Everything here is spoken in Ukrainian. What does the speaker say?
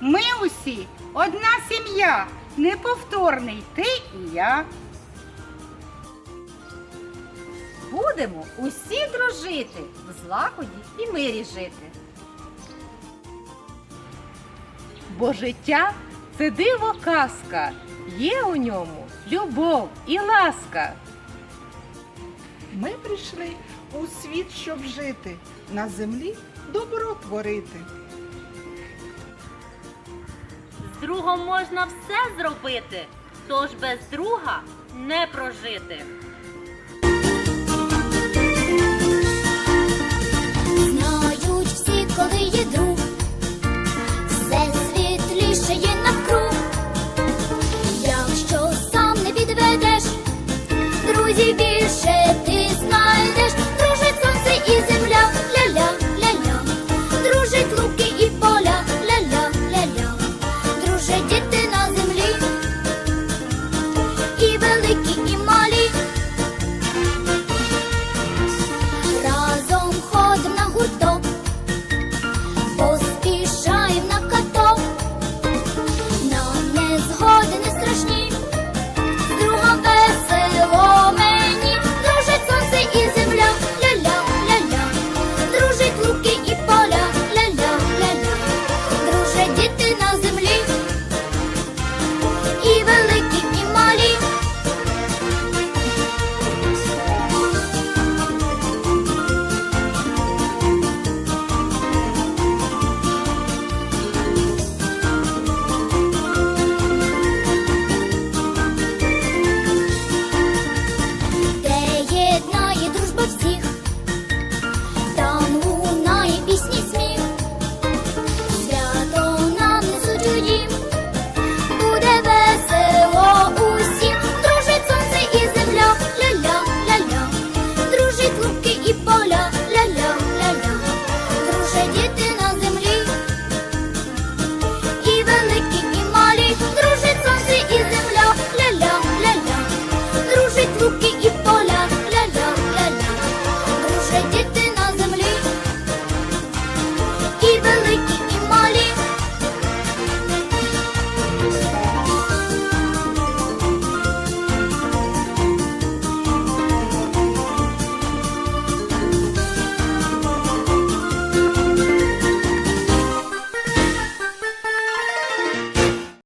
Ми усі одна сім'я, неповторний ти і я. Будемо усі дружити, в злагоді і мирі жити. Бо життя це диво казка, є у ньому любов і ласка. Ми прийшли у світ, щоб жити, на землі добро творити. З другом можна все зробити, тож без друга не прожити.